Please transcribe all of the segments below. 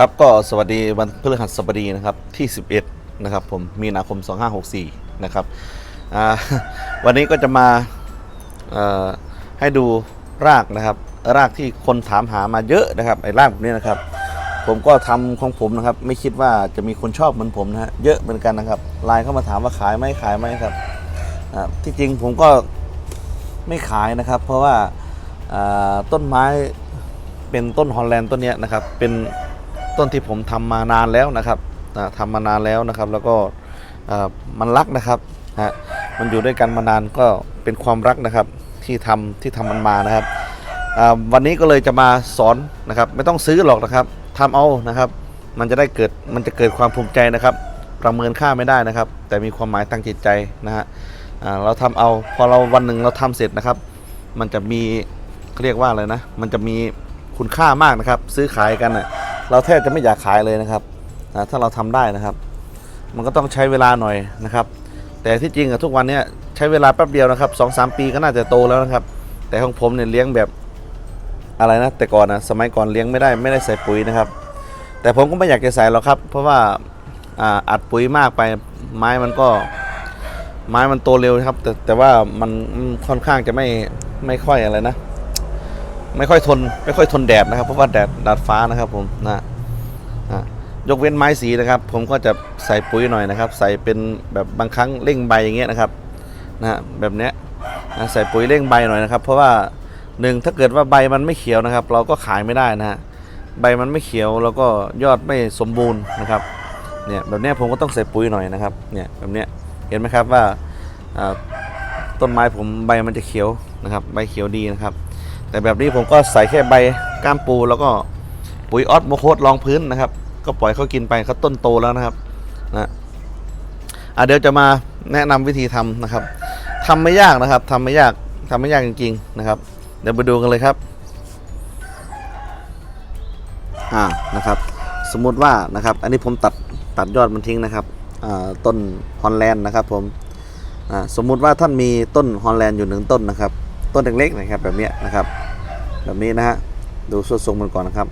ครับก็สวัสดีวันพฤหัสบดีนะครับที่ 11 นะครับผมมีนาคม 2564 นะครับวันนี้ก็จะมาให้ดูรากนะครับ รากที่คนถามหามาเยอะนะครับไอ้รากแบบนี้นะครับ ผมก็ทำของผมนะครับ ไม่คิดว่าจะมีคนชอบเหมือนผมนะฮะเยอะเหมือนกันนะครับไลน์เข้ามาถามว่าขายไหมขายไหมครับที่จริงผมก็ไม่ขายนะครับ เพราะว่าต้นไม้เป็นต้นฮอลแลนด์ต้นนี้นะครับเป็น ต้นที่ผมทำมานานแล้วนะครับอ่าทำมานานแล้วนะครับ แล้วก็มันรักนะครับฮะมันอยู่ด้วยกันมานานก็เป็นความรักนะครับที่ทำที่ทำมันมานะครับวันนี้ก็เลยจะมาสอนนะครับไม่ต้องซื้อหรอกนะครับทำเอานะครับ มันจะได้เกิดมันจะเกิดความภูมิใจนะครับ ประเมินค่าไม่ได้นะครับ แต่มีความหมายทางจิตใจนะฮะเราทำเอาพอเราวันหนึ่งเราทำเสร็จนะครับ มันจะมีเรียกว่าอะไรนะ มันจะมีคุณค่ามากนะครับ ซื้อขายกันน่ะ เราแทบจะไม่อยากขายเลยนะครับอ่าถ้าเราทำได้นะครับ มันก็ต้องใช้เวลาหน่อยนะครับ แต่ที่จริงอะทุกวันนี้ใช้เวลาแป๊บเดียวนะครับสองสามปีก็น่าจะโตแล้วนะครับ แต่ของผมเนี่ยเลี้ยงแบบอะไรนะแต่ก่อนนะสมัยก่อนเลี้ยงไม่ได้ไม่ได้ใส่ปุ๋ยนะครับ แต่ผมก็ไม่อยากจะใส่หรอกครับ เพราะว่าอ่าอัดปุ๋ยมากไปไม้มันก็ไม้มันโตเร็วครับ แต่แต่ว่ามันค่อนข้างจะไม่ไม่ค่อยอะไรนะ ไม่ค่อยทนไม่ค่อยทนแดดนะครับ เพราะว่าแดดดาดฟ้านะครับผมนะอะยกเว้นไม้สีนะครับ ผมก็จะใส่ปุ๋ยหน่อยนะครับ ใส่เป็นแบบบางครั้งเร่งใบอย่างเงี้ยนะครับนะฮะแบบเนี้ยนะใส่ปุ๋ยเร่งใบหน่อยนะครับ เพราะว่าหนึ่งถ้าเกิดว่าใบมันไม่เขียวนะครับ เราก็ขายไม่ได้นะฮะใบมันไม่เขียวแล้วก็ยอดไม่สมบูรณ์นะครับเนี่ยแบบเนี้ยผมก็ต้องใส่ปุ๋ยหน่อยนะครับเนี่ยแบบเนี้ยเห็นไหมครับว่าต้นไม้ผมใบมันจะเขียวนะครับ ใบเขียวดีนะครับ แต่แบบนี้ผมก็ใส่แค่ใบก้ามปูแล้วก็ปุ๋ยออสโมโคสรองพื้นนะครับ ก็ปล่อยเขากินไปเขาต้นโตแล้วนะครับนะอะเดี๋ยวจะมาแนะนำวิธีทำนะครับทำไม่ยากนะครับทำไม่ยากทำไม่ยากจริงๆนะครับ เดี๋ยวไปดูกันเลยครับอ่านะครับ สมมุติว่านะครับ อันนี้ผมตัดตัดยอดมันทิ้งนะครับอ่าต้นฮอลแลนด์นะครับผมอ่าสมมุติว่าท่านมีต้นฮอลแลนด์อยู่หนึ่งต้นนะครับ ต้นเล็กๆนะครับแบบนี้นะครับ แบบนี้นะฮะดูส่วดทรงมันก่อนนะครับ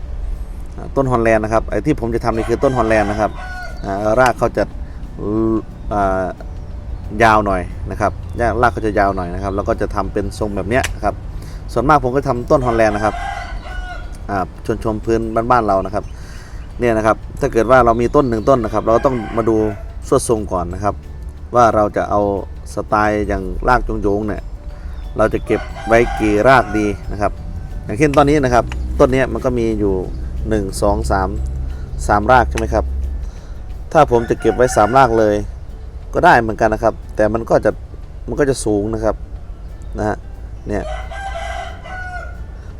ต้นฮอลแลนด์นะครับไอ้ที่ผมจะทำนี่คือต้นฮอลแลนด์นะครับรากเขาจะยาวหน่อยนะครับรากเขาจะยาวหน่อยนะครับ แล้วก็จะทำเป็นทรงแบบนี้ครับ ส่วนมากผมก็ทำต้นฮอลแลนด์นะครับชนชมพื้นบ้านๆเรานะครับเนี่ยนะครับถ้าเกิดว่าเรามีต้นหนึ่งต้นนะครับ เราก็ต้องมาดูส่วดทรงก่อนนะครับ ว่าเราจะเอาสไตล์อย่างรากโยงๆเนี่ย เราจะเก็บไว้กี่รากดีนะครับ อย่างเช่นตอนนี้นะครับ ต้นนี้มันก็มีอยู่ 1 2 3 3 รากใช่ไหมครับ ถ้าผมจะเก็บไว้ 3 รากเลย ก็ได้เหมือนกันนะครับ แต่มันก็จะมันก็จะสูงนะครับนะฮะเนี่ย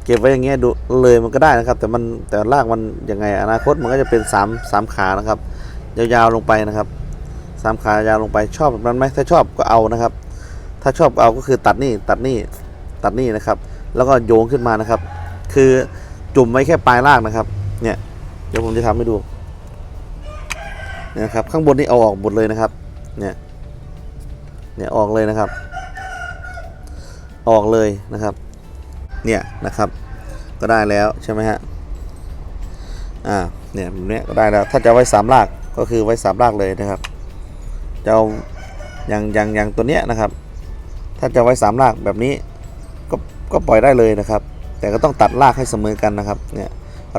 เก็บไว้อย่างเงี้ยดูเลยมันก็ได้นะครับ แต่มันแต่รากมันยังไงอนาคตมันก็จะเป็น3 3ขานะครับ ยาวๆลงไปนะครับสามขายาวลงไปชอบแบบนั้นไหมถ้าชอบก็เอานะครับ ถ้าชอบเอาก็คือตัดนี่ตัดนี่ตัดนี่นะครับ แล้วก็โยงขึ้นมานะครับ คือจุ่มไว้แค่ปลายรากนะครับ เนี่ยเดี๋ยวผมจะทำให้ดูเนี่ยนะครับข้างบนนี่เอาออกหมดเลยนะครับ เนี่ยเนี่ยออกเลยนะครับ ออกเลยนะครับ เนี่ยนะครับ ก็ได้แล้วใช่ไหมฮะอ่าเนี่ยแบบเนี้ยก็ได้แล้วถ้าจะไว้สามรากก็คือไว้สามรากเลยนะครับจะเอาอย่างอย่างอย่างตัวเนี้ยนะครับ ถ้าจะไว้สามรากแบบนี้ก็ก็ปล่อยได้เลยนะครับ แต่ก็ต้องตัดรากให้เสมอกันนะครับเนี่ย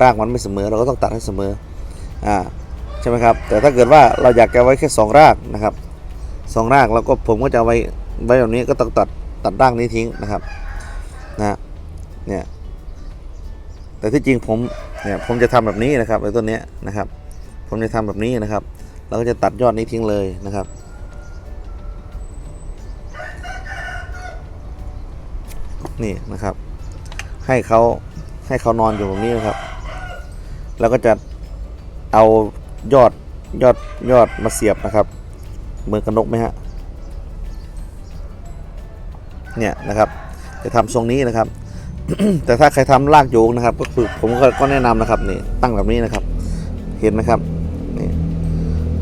รากมันไม่เสมอเราก็ต้องตัดให้เสมออ่าใช่ไหมครับแต่ถ้าเกิดว่าเราอยากจะไว้แค่สองรากนะครับสองรากแล้วก็ผมก็จะไว้ไว้แบบนี้ก็ต้องตัดตัดรากนี้ทิ้งนะครับนะเนี่ยแต่ที่จริงผมเนี่ยผมจะทำแบบนี้นะครับไอ้ต้นเนี้ยนะครับ ผมจะทำแบบนี้นะครับ เราก็จะตัดยอดนี้ทิ้งเลยนะครับ นี่นะครับ ให้เขาให้เขานอนอยู่ตรงนี้นะครับ แล้วก็จะเอายอดยอดยอดมาเสียบนะครับเหมือนกระนกไหมฮะเนี่ยนะครับ จะทำทรงนี้นะครับ แต่ถ้าใครทำรากโยงนะครับ ก็คือผมก็ก็แนะนำนะครับนี่ตั้งแบบนี้นะครับ เห็นไหมครับนี่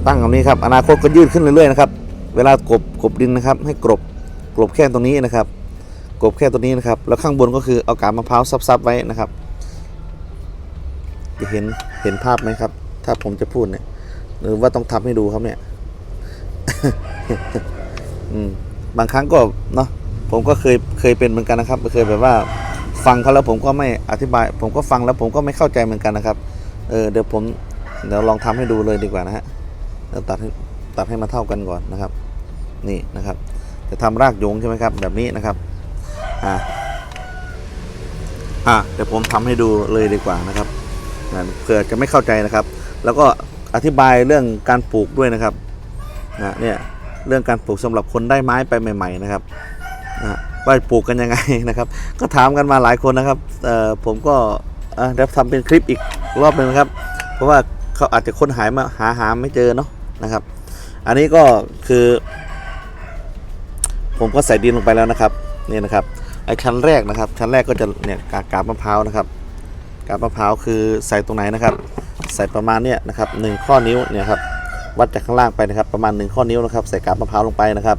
ตั้งแบบนี้ครับ อนาคตก็ยืดขึ้นเรื่อยๆนะครับ เวลากรบกรบดินนะครับ ให้กรบกรบแค่ตรงนี้นะครับ กบแค่ตัวนี้นะครับ แล้วข้างบนก็คือเอากาบมะพร้าวซับๆไว้นะครับ จะเห็นเห็นภาพไหมครับ ถ้าผมจะพูดเนี่ย หรือว่าต้องทำให้ดูครับเนี่ยบางครั้งก็เนาะผมก็เคยเคยเป็นเหมือนกันนะครับ เคยแบบว่าฟังเขาแล้วผมก็ไม่อธิบาย ผมก็ฟังแล้วผมก็ไม่เข้าใจเหมือนกันนะครับ เออเดี๋ยวผมเดี๋ยวลองทำให้ดูเลยดีกว่านะฮะเดี๋ยวตัดให้ตัดให้มาเท่ากันก่อนนะครับ นี่นะครับ จะทำรากโยงใช่ไหมครับ แบบนี้นะครับ อ่าอะเดี๋ยวผมทำให้ดูเลยดีกว่านะครับเผื่อจะไม่เข้าใจนะครับ แล้วก็อธิบายเรื่องการปลูกด้วยนะครับนะเนี่ยเรื่องการปลูกสำหรับคนได้ไม้ไปใหม่ ๆ นะครับนะว่าปลูกกันยังไงนะครับ ก็ถามกันมาหลายคนนะครับเอ่อผมก็เดี๋ยวทำเป็นคลิปอีกรอบหนึ่งนะครับ เพราะว่าเขาอาจจะค้นหายมาหาหาไม่เจอเนาะนะครับ อันนี้ก็คือ ผมก็ใส่ดินลงไปแล้วนะครับนี่นะครับ ไอ้ชั้นแรกนะครับ ชั้นแรกก็จะเนี่ยกากาบมะพร้าวนะครับ กาบมะพร้าวคือใส่ตรงไหนนะครับ ใส่ประมาณเนี่ยนะครับหนึ่งข้อนิ้วเนี่ยครับวัดจากข้างล่างไปนะครับ ประมาณหนึ่งข้อนิ้วนะครับใส่กาบมะพร้าวลงไปนะครับ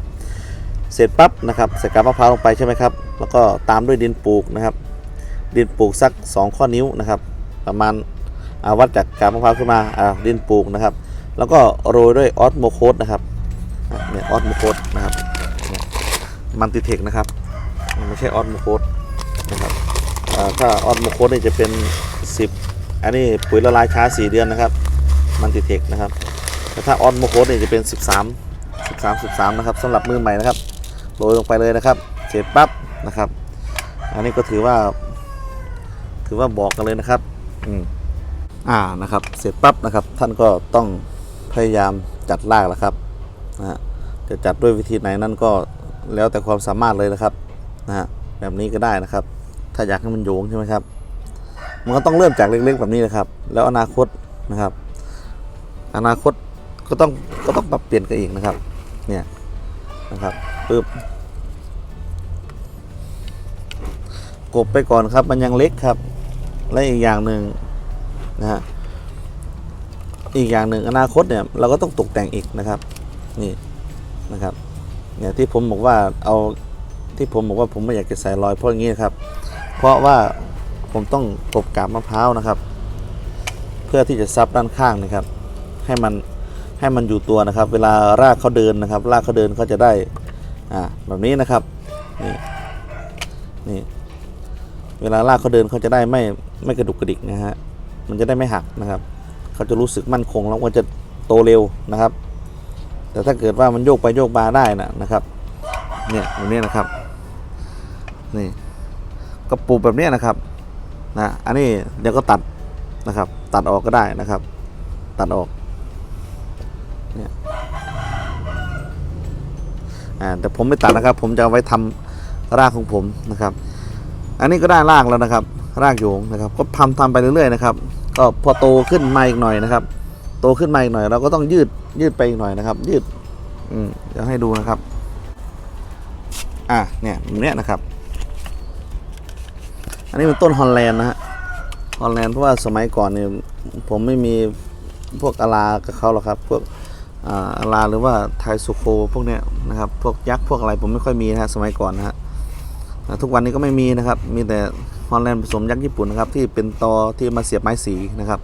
เสร็จปั๊บนะครับใส่กาบมะพร้าวลงไปใช่ไหมครับแล้วก็ตามด้วยดินปลูกนะครับ ดินปลูกสัก 2 ข้อนิ้วนะครับ ประมาณอาวัดจากกาบมะพร้าวขึ้นมาอ่าดินปลูกนะครับ แล้วก็โรยด้วยออสโมโคสนะครับเนี่ยออสโมโคสนะครับมันติเทคนะครับ ไม่ใช่ออสโมโคสนะครับถ้าออสโมโคสนี่จะเป็น 10 อันนี้ปุ๋ยละลายช้า 4 เดือนนะครับ มันติเทคนะครับแต่ถ้าออสโมโคสนี่จะเป็น 13 13 13นะครับสำหรับมือใหม่นะครับโรยลงไปเลยนะครับ เสร็จปั๊บนะครับ อันนี้ก็ถือว่า ถือว่าบอกกันเลยนะครับอืมอ่านะครับ เสร็จปั๊บนะครับ ท่านก็ต้องพยายามจัดรากแล้วครับนะจะจัดด้วยวิธีไหนนั่นก็แล้วแต่ความสามารถเลยนะครับ นะฮะแบบนี้ก็ได้นะครับ ถ้าอยากให้มันโยงใช่ไหมครับ มันก็ต้องเริ่มจากเล็กๆแบบนี้นะครับ แล้วอนาคตนะครับ อนาคตก็ต้องก็ต้องปรับเปลี่ยนกันอีกนะครับ เนี่ยนะครับปึ๊บกบไปก่อนครับมันยังเล็กครับ และอีกอย่างหนึ่งนะฮะอีกอย่างหนึ่งอนาคตเนี่ยเราก็ต้องตกแต่งอีกนะครับ นี่นะครับ เนี่ยที่ผมบอกว่าเอา ที่ผมบอกว่าผมไม่อยากจะใส่รอยเพราะอย่างนี้นะครับ เพราะว่าผมต้องกบกาบมะพร้าวนะครับ เพื่อที่จะซับด้านข้างนะครับ ให้มันให้มันอยู่ตัวนะครับ เวลารากเขาเดินนะครับ รากเขาเดินเขาจะได้อ่าแบบนี้นะครับนี่นี่เวลารากเขาเดินเขาจะได้ไม่ไม่กระดุกกระดิกนะฮะมันจะได้ไม่หักนะครับ เขาจะรู้สึกมั่นคงแล้วมันจะโตเร็วนะครับ แต่ถ้าเกิดว่ามันโยกไปโยกมาได้นะนะครับ เนี่ยแบบนี้นะครับ นี่ก็ปลูกแบบนี้นะครับนะอันนี้เดี๋ยวก็ตัดนะครับ ตัดออกก็ได้นะครับ ตัดออกเนี่ยอ่าแต่ผมไม่ตัดนะครับ ผมจะเอาไว้ทำรากของผมนะครับ อันนี้ก็ได้รากแล้วนะครับ รากโยงนะครับ ก็ทำทำไปเรื่อยๆนะครับ ก็พอโตขึ้นมาอีกหน่อยนะครับ โตขึ้นมาอีกหน่อย เราก็ต้องยืดยืดไปอีกหน่อยนะครับ ยืดอืมเดี๋ยวให้ดูนะครับ อะเนี่ยแบบเนี้ยนะครับ อันนี้เป็นต้นฮอลแลนด์นะฮะฮอลแลนด์เพราะว่าสมัยก่อนเนี่ยผมไม่มีพวกอารากับเขาหรอกครับ พวกอาอาหรือว่าไทยสุโคพวกเนี้ยนะครับพวกยักษ์พวกอะไรผมไม่ค่อยมีนะฮะสมัยก่อนนะฮะทุกวันนี้ก็ไม่มีนะครับ มีแต่ฮอลแลนด์ผสมยักษ์ญี่ปุ่นนะครับที่เป็นตอที่มาเสียบไม้สีนะครับ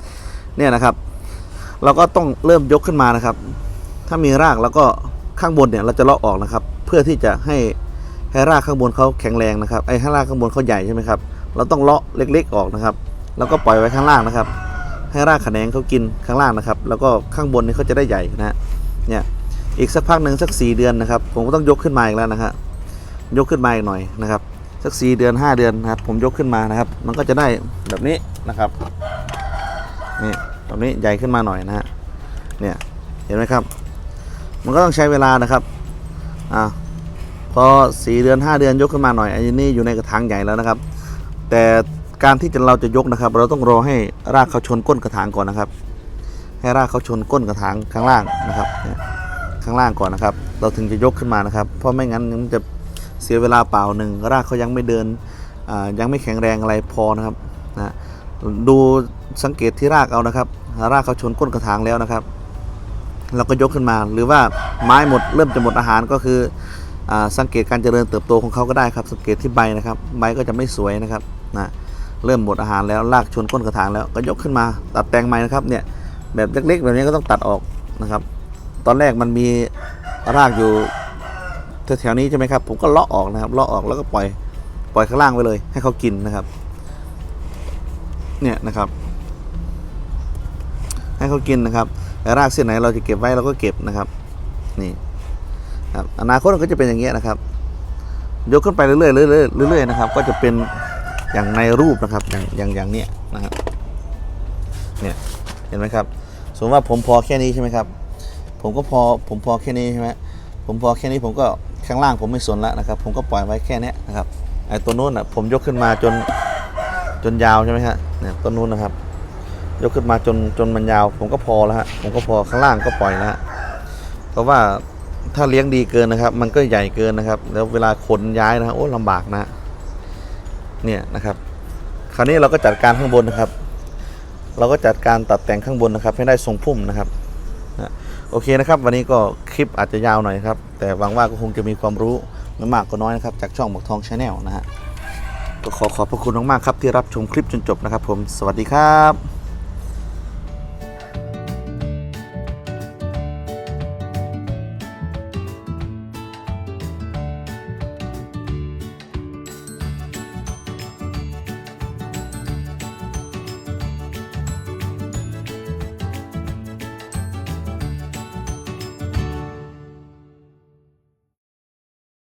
เนี่ยนะครับ เราก็ต้องเริ่มยกขึ้นมานะครับ ถ้ามีรากแล้วก็ข้างบนเนี่ยเราจะเลาะออกนะครับ เพื่อที่จะให้ให้รากข้างบนเขาแข็งแรงนะครับไอ้ให้รากข้างบนเขาใหญ่ใช่ไหมครับ เราต้องเลาะเล็กๆออกนะครับ แล้วก็ปล่อยไว้ข้างล่างนะครับ ให้รากแขนงเขากินข้างล่างนะครับ แล้วก็ข้างบนนี่เขาจะได้ใหญ่นะฮะเนี่ยอีกสักพักหนึ่งสักสี่เดือนนะครับ ผมก็ต้องยกขึ้นมาอีกแล้วนะครับยกขึ้นมาอีกหน่อยนะครับ สักสี่เดือนห้าเดือนนะครับ ผมยกขึ้นมานะครับ มันก็จะได้แบบนี้นะครับนี่แบบนี้ใหญ่ขึ้นมาหน่อยนะฮะเนี่ยเห็นไหมครับ มันก็ต้องใช้เวลานะครับอ่าพอสี่เดือนห้าเดือนยกขึ้นมาหน่อยอันนี้อยู่ในกระถางใหญ่แล้วนะครับ แต่การที่จะเราจะยกนะครับ เราต้องรอให้รากเขาชนก้นกระถางก่อนนะครับ ให้รากเขาชนก้นกระถางข้างล่างนะครับ ข้างล่างก่อนนะครับ เราถึงจะยกขึ้นมานะครับ เพราะไม่งั้นมันจะเสียเวลาเปล่าหนึ่งรากเขายังไม่เดินยังไม่แข็งแรงอะไรพอนะครับนะดูสังเกตที่รากเอานะครับ รากเขาชนก้นกระถางแล้วนะครับ เราก็ยกขึ้นมา หรือว่าไม้หมดเริ่มจะหมดอาหารก็คืออสังเกตการเจริญเติบโตของเขาก็ได้ครับ สังเกตที่ใบนะครับ ใบก็จะไม่สวยนะครับ นะเริ่มหมดอาหารแล้วลากชนก้นกระถางแล้วก็ยกขึ้นมาตัดแต่งใหม่นะครับเนี่ยแบบเล็กๆ แบบนี้ก็ต้องตัดออกนะครับ ตอนแรกมันมีรากอยู่แถวๆนี้ใช่ไหมครับ ผมก็เลาะออกนะครับเลาะออกแล้วก็ปล่อยปล่อยข้างล่างไปเลย ให้เขากินนะครับ เนี่ยนะครับ ให้เขากินนะครับแต่รากเส้นไหนเราจะเก็บไว้เราก็เก็บนะครับ นี่ครับอนาคตก็จะเป็นอย่างเงี้ยนะครับ ยกขึ้นไปเรื่อยๆเรื่อยๆเรื่อยๆนะครับ ก็จะเป็น อย่างในรูปนะครับอย่างอย่างอย่างเนี้ยนะครับเนี่ยเห็นไหมครับ สมมติว่าผมพอแค่นี้ใช่ไหมครับ ผมก็พอผมพอแค่นี้ใช่ไหมผมพอแค่นี้ผมก็ข้างล่างผมไม่สนแล้วนะครับ ผมก็ปล่อยไว้แค่เนี้ยนะครับไอ้ตัวนู้นอะผมยกขึ้นมาจนจนยาวใช่ไหมฮะเนี่ยต้นนู้นนะครับ ยกขึ้นมาจนจนมันยาว ผมก็พอแล้วฮะผมก็พอข้างล่างก็ปล่อยแล้วฮะเพราะว่าถ้าเลี้ยงดีเกินนะครับ มันก็ใหญ่เกินนะครับ แล้วเวลาขนย้ายนะฮะโอ้ลำบากนะ เนี่ยนะครับ คราวนี้เราก็จัดการข้างบนนะครับ เราก็จัดการตัดแต่งข้างบนนะครับ ให้ได้ทรงพุ่มนะครับนะโอเคนะครับ วันนี้ก็คลิปอาจจะยาวหน่อยครับ แต่หวังว่าก็คงจะมีความรู้ไม่มากก็น้อยนะครับ จากช่องหมกทองชาแนลนะฮะก็ขอขอบพระคุณมากๆครับที่รับชมคลิปจนจบนะครับ ผม สวัสดีครับ